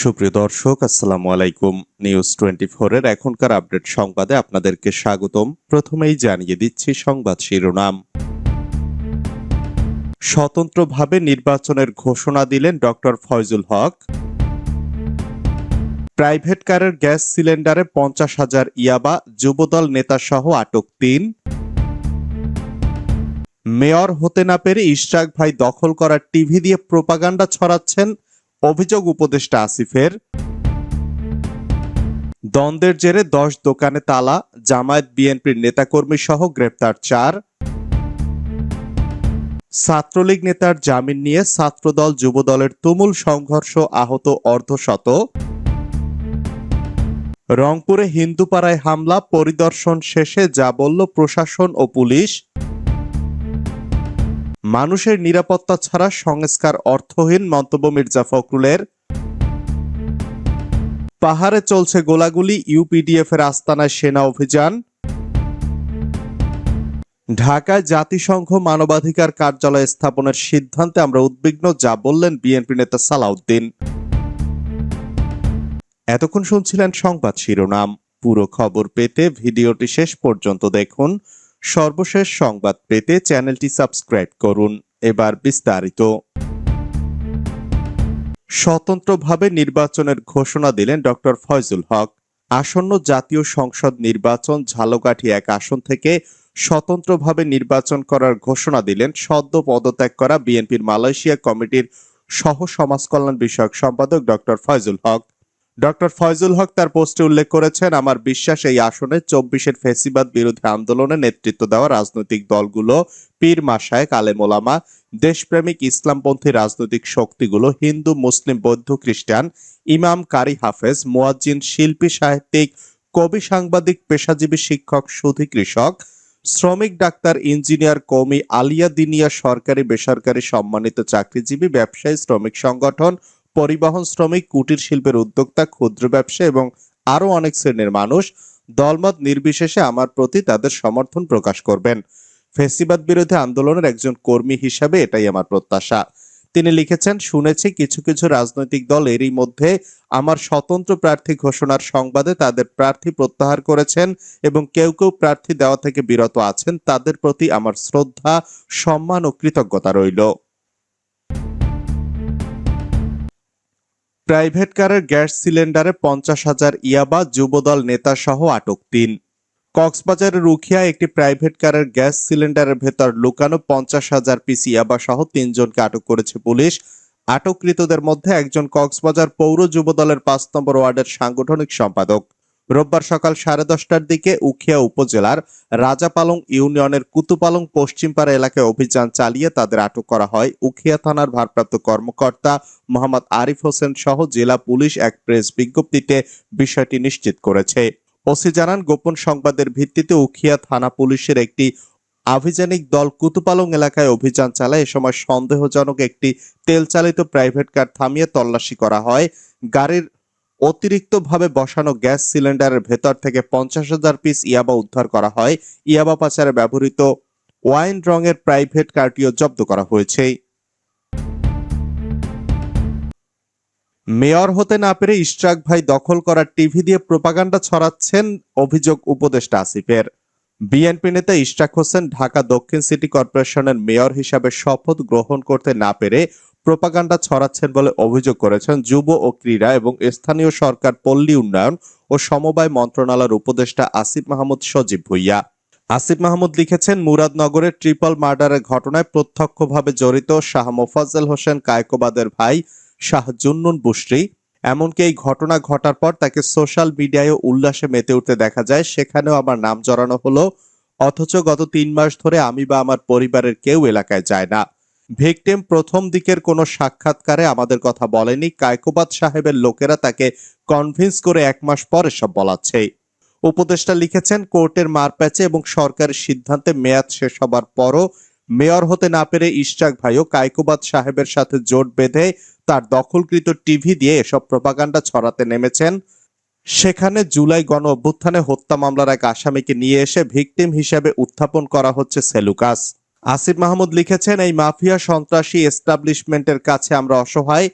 সুপ্রিয় দর্শক, আসসালামু আলাইকুম। নিউজ টোয়েন্টি এর এখনকার আপডেট সংবাদে আপনাদেরকে স্বাগতম। প্রথমেই জানিয়ে দিচ্ছি সংবাদ শিরোনাম। স্বতন্ত্রভাবে নির্বাচনের ঘোষণা দিলেন ডক্টর ফয়জুল হক। প্রাইভেট কারের গ্যাস সিলিন্ডারে পঞ্চাশ হাজার ইয়াবা, যুবদল নেতাসহ আটক তিন। মেয়র হতে না পেরে ইশরাক ভাই দখল করা টিভি দিয়ে প্রোপাগান্ডা ছড়াচ্ছেন অভিযোগ উপদেষ্টা আসিফের। দ্বন্দ্বের জেরে দশ দোকানে তালা, জামায়াত বিএনপির নেতাকর্মী সহ গ্রেপ্তার চার। ছাত্রলীগ নেতার জামিন নিয়ে ছাত্রদল যুবদলের তুমুল সংঘর্ষ আহত অর্ধশত রংপুরে হিন্দুপাড়ায় হামলা, পরিদর্শন শেষে যা বলল প্রশাসন ও পুলিশ। মানুষের নিরাপত্তা ছাড়া সংস্কার অর্থহীন মন্তব্য মির্জা ফখরুলের। পাহাড়ে চলছে গোলাগুলি ইউপিডিএফ এর আস্তানায় সেনা অভিযান। ঢাকায় জাতিসংঘ মানবাধিকার কার্যালয় স্থাপনের সিদ্ধান্তে আমরা উদ্বিগ্ন, যা বললেন বিএনপি নেতা সালাউদ্দিন। এতক্ষণ শুনছিলেন সংবাদ শিরোনাম। পুরো খবর পেতে ভিডিওটি শেষ পর্যন্ত দেখুন। সর্বশেষ সংবাদ পেতে চ্যানেলটি সাবস্ক্রাইব করুন। এবার বিস্তারিত। স্বতন্ত্রভাবে নির্বাচনের ঘোষণা দিলেন ডক্টর ফয়জুল হক। আসন্ন জাতীয় সংসদ নির্বাচন ঝালকাঠি এক আসন থেকে স্বতন্ত্রভাবে নির্বাচন করার ঘোষণা দিলেন সদ্য পদত্যাগ করা বিএনপির মালয়েশিয়া কমিটির সহ সমাজ কল্যাণ বিষয়ক সম্পাদক ডক্টর ফয়জুল হক। ডক্টর ফয়জুল হক তার পোস্টে উল্লেখ করেছেন, আমার বিশ্বাস, এই আসনে চব্বিশের ফেসিবাদ বিরোধী আন্দোলনে নেতৃত্ব দেওয়া রাজনৈতিক দলগুলো, পীর মাসায় কালেমোলামা দেশপ্রেমিক ইসলামপন্থী রাজনৈতিক শক্তিগুলো, হিন্দু, মুসলিম, বৌদ্ধ, খ্রিস্টান, ইমাম কারি হাফেজ, মুয়াজ্জিন, শিল্পী, সাহিত্যিক, কবি, সাংবাদিক, পেশাজীবী শিক্ষক, সুধী কৃষক, শ্রমিক ডাক্তার, ইঞ্জিনিয়ার কৌমি আলিয়া দিনিয়া সরকারি বেসরকারি সম্মানিত চাকরিজীবী, ব্যবসায়ী, শ্রমিক সংগঠন পরিবহন শ্রমিক, কুটির শিল্পের উদ্যোক্তা, ক্ষুদ্র ব্যবসা এবং আরও অনেক শ্রেণির মানুষ দলমত নির্বিশেষে আমার প্রতি তাদের সমর্থন প্রকাশ করবেন। ফেসিবাদ বিরোধী আন্দোলনের একজন কর্মী হিসাবে এটাই আমার প্রত্যাশা। তিনি লিখেছেন, শুনেছি কিছু কিছু রাজনৈতিক দল এরই মধ্যে আমার স্বতন্ত্র প্রার্থী ঘোষণার সংবাদে তাদের প্রার্থী প্রত্যাহার করেছেন এবং কেউ কেউ প্রার্থী দেওয়া থেকে বিরত আছেন। তাদের প্রতি আমার শ্রদ্ধা, সম্মান ও কৃতজ্ঞতা রইল। প্রাইভেট কারের গ্যাস সিলিন্ডারে পঞ্চাশ হাজার ইয়াবা যুবদল নেতা সহ আটক তিন। কক্সবাজারের রুখিয়া একটি প্রাইভেট কারের গ্যাস সিলিন্ডারের ভেতর লুকানো পঞ্চাশ হাজার পিস ইয়াবা সহ তিনজনকে আটক করেছে পুলিশ। আটককৃতদের মধ্যে একজন কক্সবাজার পৌর যুবদলের পাঁচ নম্বর ওয়ার্ডের সাংগঠনিক সম্পাদক। রোববার সকাল সাড়ে দশটার দিকে উখিয়া উপজেলার রাজাপালং ইউনিয়নের কুতুপালং পশ্চিমপাড়া এলাকায় অভিযান চালিয়ে তাদের আটক করা হয়। উখিয়া থানার ভারপ্রাপ্ত কর্মকর্তা মোহাম্মদ আরিফ হোসেন সহ জেলা পুলিশ এক প্রেস বিজ্ঞপ্তিতে বিষয়টি নিশ্চিত করেছে। ওসি জানান, গোপন সংবাদের ভিত্তিতে উখিয়া থানা পুলিশের একটি আভিযানিক দল কুতুপালং এলাকায় অভিযান চালায়। এ সময় সন্দেহজনক একটি তেল চালিত প্রাইভেট কার থামিয়ে তল্লাশি করা হয়। গাড়ির অতিরিক্তভাবে বসানো গ্যাস সিলিন্ডারের ভেতর থেকে পঞ্চাশ হাজার পিস ইয়াবা উদ্ধার করা হয়। ইয়াবা পাচারে ব্যবহৃত ওয়াইন রঙের প্রাইভেট কারটিও জব্দ করা হয়েছে। মেয়র হতে না পেরে ইশরাক ভাই দখল করা টিভি দিয়ে প্রোপাগান্ডা ছড়াচ্ছেন অভিযোগ উপদেষ্টা আসিফের। বিএনপি নেতা ইশরাক হোসেন ঢাকা দক্ষিণ সিটি কর্পোরেশনের মেয়র হিসাবে শপথ গ্রহণ করতে না পেরে প্রোপাগান্ডা ছড়াচ্ছেন বলে অভিযোগ করেছেন যুব ও ক্রীড়া এবং স্থানীয় সরকার পল্লী উন্নয়ন ও সমবায় মন্ত্রণালয়ের উপদেষ্টা আসিফ মাহমুদ সজীব ভুইয়া। আসিফ মাহমুদ লিখেছেন মুরাদনগরের ট্রিপল মার্ডারের ঘটনায় প্রত্যক্ষভাবে জড়িত শাহ মোফাজ্জল হোসেন কায়কোবাদের ভাই শাহ জুন্নুন বুশরি এমনকি এই ঘটনা ঘটার পর তাকে সোশ্যাল মিডিয়ায় উল্লাসে মেতে উঠতে দেখা যায়। সেখানেও আমার নাম জড়ানো হলো। অথচ গত তিন মাস ধরে আমি বা আমার পরিবারের কেউ এলাকায় যায় না। ভিকটিম প্রথম দিকের কোনো সাক্ষাৎকারে আমাদের কথা বলেনি। কায়কোবাদ সাহেবের লোকেরা তাকে কনভিন্স করে এক মাস পর এসব বলাচ্ছে। উপদেষ্টা লিখেছেন, কোর্টের মারপ্যাচে এবং সরকারের সিদ্ধান্তে মেয়াদ শেষ হবার পরও মেয়র হতে না পেরে ইশরাক ভাইও কায়কোবাদ সাহেবের সাথে জোট বেঁধে তার দখলকৃত টিভি দিয়ে এসব প্রপাগান্ডা ছড়াতে নেমেছেন। সেখানে জুলাই গণ অভ্যুত্থানে হত্যা মামলার এক আসামিকে নিয়ে এসে ভিকটিম হিসেবে উত্থাপন করা হচ্ছে সেলুকাস। আসিফ মাহমুদ লিখেছেন, এই মাফিয়া সন্ত্রাসী এস্টাবলিশমেন্টের কাছে আমরা অসহায়।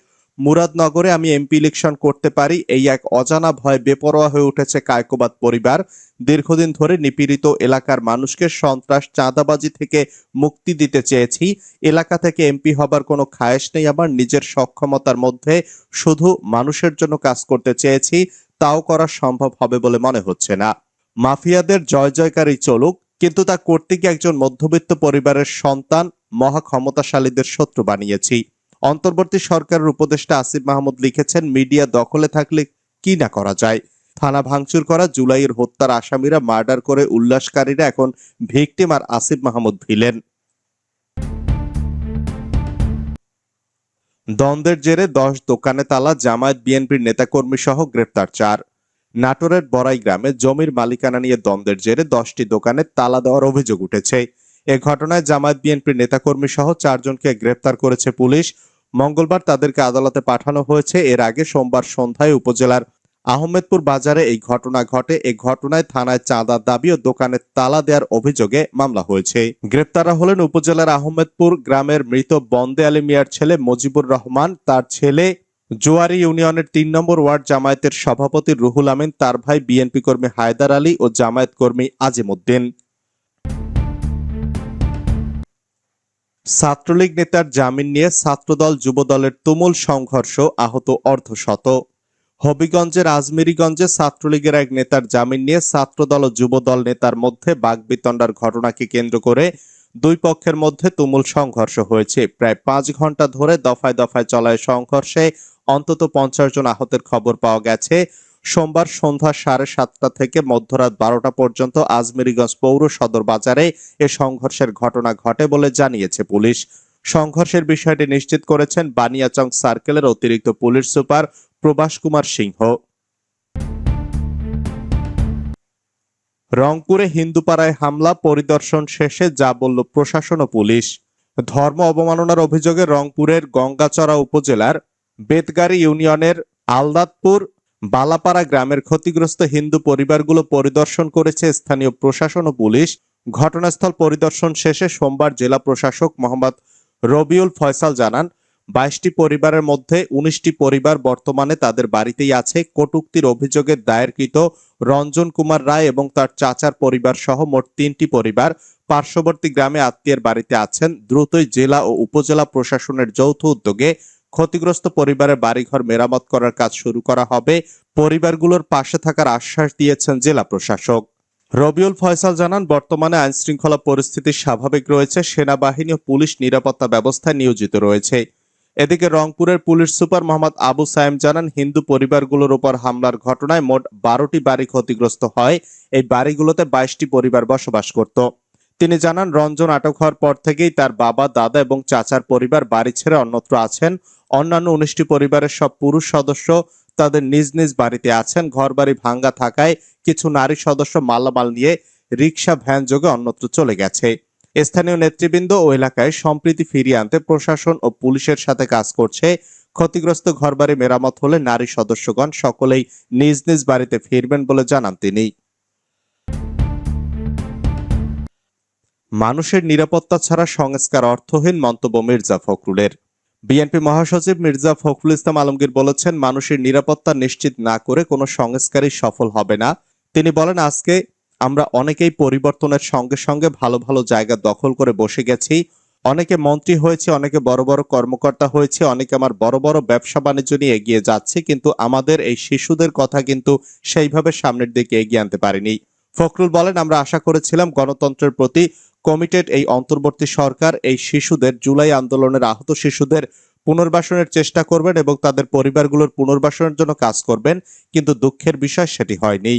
মুরাদনগরে আমি এমপি ইলেকশন করতে পারি, এই এক অজানা ভয় বেপরোয়া হয়ে উঠেছে কায়কোবাদ পরিবার। দীর্ঘদিন ধরে নিপীড়িত এলাকার মানুষকে সন্ত্রাস, চাঁদাবাজি থেকে মুক্তি দিতে চেয়েছি। এলাকা থেকে এমপি হবার কোনো খায়েশ নেই আমার, নিজের সক্ষমতার মধ্যে শুধু মানুষের জন্য কাজ করতে চেয়েছি, তাও করা সম্ভব হবে বলে মনে হচ্ছে না। মাফিয়াদের জয় জয়কারী চলুক, কিন্তু তা করতে গিয়ে একজন মধ্যবিত্ত পরিবারের সন্তান, মহা ক্ষমতাশালীদের শত্রু বানিয়েছি। অন্তর্বর্তী সরকারের উপদেষ্টা আসিফ মাহমুদ লিখেছেন, মিডিয়া দখলে থাকলে কি না করা যায়? থানা ভাঙচুর করা, জুলাইয়ের হত্যার আসামিরা মার্ডার করে উল্লাসকারীরা এখন ভিকটিম আর আসিফ মাহমুদ ভিলেন। দ্বন্দ্বের জেরে দশ দোকানে তালা, জামায়াত বিএনপির নেতাকর্মী সহ গ্রেপ্তার চার। নাটোরের বড়াই গ্রামে জমির মালিকানা নিয়ে দ্বন্দ্বের জেরে দশটি দোকানে তালা দেওয়ার অভিযোগ উঠেছে। এ ঘটনায় জামায়াত বিএনপির নেতাকর্মী সহ চারজনকে গ্রেপ্তার করেছে পুলিশ। মঙ্গলবার তাদেরকে আদালতে পাঠানো হয়েছে। এর আগে সোমবার সন্ধ্যায় উপজেলার আহমেদপুর বাজারে এই ঘটনা ঘটে। এই ঘটনায় থানায় চাঁদার দাবি ও দোকানে তালা দেওয়ার অভিযোগে মামলা হয়েছে। গ্রেপ্তাররা হলেন উপজেলার আহমেদপুর গ্রামের মৃত বন্দে আলী মিয়ার ছেলে মজিবুর রহমান। তার ছেলে জোয়ারি ইউনিয়নের তিন নম্বর ওয়ার্ড জামায়াতের সভাপতি রুহুল আমিন। তার ভাই বিএনপি কর্মী হায়দার আলী ও জামায়াত কর্মী আজিমুদ্দিন। ছাত্রলীগ নেতার জামিন নিয়ে ছাত্রদল যুবদলের তুমুল সংঘর্ষ আহত অর্ধশত। হবিগঞ্জের আজমেরিগঞ্জে ছাত্রলীগের এক নেতার জামিন নিয়ে ছাত্রদল ও যুবদল নেতার মধ্যে বাগবিতণ্ডার ঘটনাকে কেন্দ্র করে দুই পক্ষের মধ্যে তুমুল সংঘর্ষ হয়েছে। প্রায় পাঁচ ঘণ্টা ধরে দফায় দফায় চলায় সংঘর্ষে অন্তত পঞ্চাশ জন আহতের খবর পাওয়া গেছে। সোমবার সন্ধ্যা সাড়ে সাতটা থেকে মধ্যরাত বারোটা পর্যন্ত আজমিরিগঞ্জ পৌর সদর বাজারে এ সংঘর্ষের ঘটনা ঘটে বলে জানিয়েছে পুলিশ। সংঘর্ষের বিষয়টি নিশ্চিত করেছেন বানিয়াচং সার্কেলের অতিরিক্ত পুলিশ সুপার প্রবাস কুমার সিংহ। রংপুরে হিন্দুপাড়ায় হামলা, পরিদর্শন শেষে যা বলল প্রশাসন ও পুলিশ। ধর্ম অবমাননার অভিযোগে রংপুরের গঙ্গাচড়া উপজেলার বেতগাড়ি ইউনিয়নের আলদাতপুর বালাপাড়া গ্রামের ক্ষতিগ্রস্ত হিন্দু পরিবারগুলো পরিদর্শন করেছে স্থানীয় প্রশাসন ও পুলিশ। ঘটনাস্থল পরিদর্শন শেষে সোমবার জেলা প্রশাসক মোহাম্মদ রবিউল ফয়সাল জানান, বাইশটি পরিবারের মধ্যে উনিশটি পরিবার বর্তমানে তাদের বাড়িতেই আছে। কটুক্তির অভিযোগে দায়েরকৃত রঞ্জন কুমার রায় এবং তার চাচার পরিবার সহ মোট তিনটি পরিবার পার্শ্ববর্তী গ্রামে আত্মীয়ের বাড়িতে আছেন। দ্রুতই জেলা ও উপজেলা প্রশাসনের যৌথ উদ্যোগে ক্ষতিগ্রস্ত পরিবারের বাড়িঘর মেরামত করার কাজ শুরু করা হবে। পরিবারগুলোর পাশে থাকার আশ্বাস দিয়েছেন জেলা প্রশাসক। রবিউল ফয়সাল জানান, বর্তমানে আইন শৃঙ্খলা পরিস্থিতি স্বাভাবিক রয়েছে। সেনাবাহিনী ও পুলিশ নিরাপত্তা ব্যবস্থায় নিয়োজিত রয়েছে। এদিকে রংপুরের পুলিশ সুপার মোহাম্মদ আবু সায়েম জানান, হিন্দু পরিবারগুলোর উপর হামলার ঘটনায় মোট বারোটি বাড়ি ক্ষতিগ্রস্ত হয়। এই বাড়িগুলোতে বাইশটি পরিবার বসবাস করত। তিনি জানান, রঞ্জন আটক হওয়ার পর থেকেই তার বাবা, দাদা এবং চাচার পরিবার বাড়ি ছেড়ে অন্যত্র আছেন। অন্যান্য উনিশটি পরিবারের সব পুরুষ সদস্য তাদের নিজ নিজ বাড়িতে আছেন। ঘরবাড়ি ভাঙ্গা থাকায় কিছু নারী সদস্য মালামাল নিয়ে রিক্সা ভ্যান যোগে অন্যত্র চলে গেছে। স্থানীয় নেতৃবৃন্দ ও এলাকায় সম্প্রীতি ফিরিয়ে আনতে প্রশাসন ও পুলিশের সাথে কাজ করছে। ক্ষতিগ্রস্ত ঘরবাড়ি মেরামত হলে নারী সদস্যগণ সকলেই নিজ নিজ বাড়িতে ফিরবেন বলে জানান তিনি। মানুষের নিরাপত্তা ছাড়া সংস্কার অর্থহীন মন্তব্য মির্জা ফখরুলের। বিএনপি মহাসচিব মির্জা ফখরুল ইসলাম আলমগীর বলেছেন, মানুষের নিরাপত্তা নিশ্চিত না করে কোনো সংস্কারই সফল হবে না। তিনি বলেন, আজকে আমরা অনেকেই পরিবর্তনের সঙ্গে সঙ্গে ভালো ভালো জায়গা দখল করে বসে গেছি। অনেকে মন্ত্রী হয়েছে, অনেকে বড় বড় কর্মকর্তা হয়েছে, অনেকে আমার বড় বড় ব্যবসা বাণিজ্য নিয়ে এগিয়ে যাচ্ছে, কিন্তু আমাদের এই শিশুদের কথা কিন্তু সেইভাবে সামনের দিকে এগিয়ে আনতে পারিনি। ফখরুল বলেন, আমরা আশা করেছিলাম গণতন্ত্রের প্রতি কমিটেড এই অন্তর্বর্তী সরকার এই শিশুদের, জুলাই আন্দোলনের আহত শিশুদের পুনর্বাসনের চেষ্টা করবেন এবং তাদের পরিবারগুলোর পুনর্বাসনের জন্য কাজ করবেন, কিন্তু দুঃখের বিষয় সেটি হয়নি।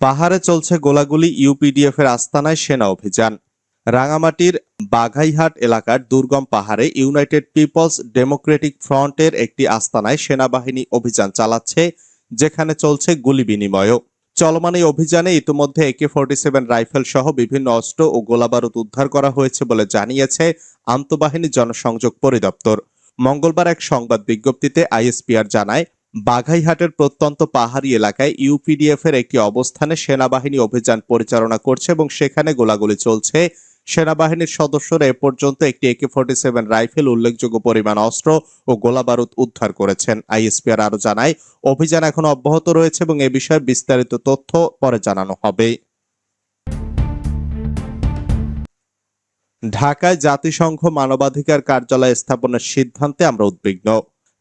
পাহাড়ে চলছে গোলাগুলি ইউপিডিএফ এর আস্তানায় সেনা অভিযান। রাঙামাটির বাঘাইহাট এলাকার দুর্গম পাহাড়ে ইউনাইটেড পিপলস ডেমোক্রেটিক ফ্রন্টের একটি আস্তানায় সেনাবাহিনী অভিযান চালাচ্ছে যেখানে চলছে গুলি বিনিময়ও। চলমান এই অভিযানে ইতিমধ্যে একে ফোর্টি সেভেন রাইফেল সহ বিভিন্ন অস্ত্র ও গোলাবারুদ উদ্ধার করা হয়েছে বলে জানিয়েছে আন্তঃবাহিনী জনসংযোগ পরিদপ্তর। মঙ্গলবার এক সংবাদ বিজ্ঞপ্তিতে আইএসপিআর জানায়, বাঘাইহাটের প্রত্যন্ত পাহাড়ি এলাকায় ইউপিডিএফ এর একটি অবস্থানে সেনাবাহিনী অভিযান পরিচালনা করছে এবং সেখানে গোলাগুলি চলছে। সেনাবাহিনীর সদস্যরা এ পর্যন্ত একটি একে ফোর্টি সেভেন রাইফেল উল্লেখযোগ্য পরিমাণ অস্ত্র ও গোলাবারুদ উদ্ধার করেছেন। আইএসপিআর আরও জানায়, অভিযান এখন অব্যাহত রয়েছে এবং এ বিষয়ে বিস্তারিত তথ্য পরে জানানো হবে। ঢাকায় জাতিসংঘ মানবাধিকার কার্যালয় স্থাপনের সিদ্ধান্তে আমরা উদ্বিগ্ন।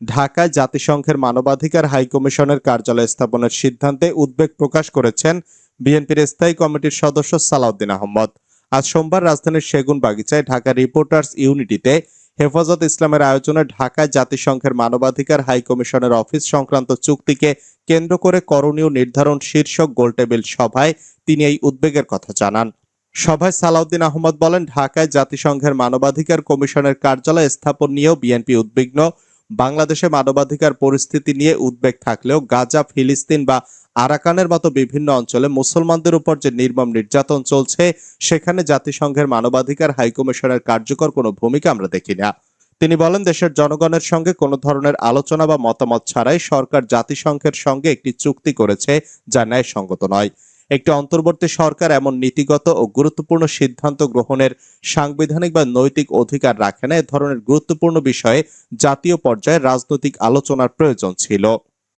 ঢাকায় জাতিসংঘের মানবাধিকার হাইকমিশনের কার্যালয় স্থাপনের সিদ্ধান্তে উদ্বেগ প্রকাশ করেছেন বিএনপির স্থায়ী কমিটির সদস্য সালাউদ্দিন আহমদ। আজ সোমবার রাজধানীর সেগুন বাগিচায় ঢাকা রিপোর্টার্স ইউনিটিতে হেফাজত ইসলামের আয়োজনে ঢাকায় জাতিসংঘের মানবাধিকার হাইকমিশনের অফিস সংক্রান্ত চুক্তিকে কেন্দ্র করে করণীয় নির্ধারণ শীর্ষক গোলটেবিল সভায় তিনি এই উদ্বেগের কথা জানান। সভায় সালাউদ্দিন আহমদ বলেন, ঢাকায় জাতিসংঘের মানবাধিকার কমিশনের কার্যালয় স্থাপন নিয়েও বিএনপি উদ্বিগ্ন। বাংলাদেশে মানবাধিকার পরিস্থিতি নিয়ে উদ্বেগ থাকলেও গাজা, ফিলিস্তিন বা আরাকানের মতো বিভিন্ন অঞ্চলে মুসলমানদের উপর যে নির্মম নির্যাতন চলছে, সেখানে জাতিসংঘের মানবাধিকার হাইকমিশনের কার্যকর কোনো ভূমিকা আমরা দেখি না তিনি বলেন, দেশের জনগণের সঙ্গে কোনো ধরনের আলোচনা বা মতামত ছাড়াই সরকার জাতিসংঘের সঙ্গে একটি চুক্তি করেছে যা ন্যায়সঙ্গত নয়। একটি অন্তর্বর্তী সরকার এমন নীতিগত ও গুরুত্বপূর্ণ সিদ্ধান্ত গ্রহণের সাংবিধানিক বা নৈতিক অধিকার রাখে না, এ ধরনের গুরুত্বপূর্ণ বিষয়ে জাতীয় পর্যায়ে রাজনৈতিক আলোচনার প্রয়োজন ছিল।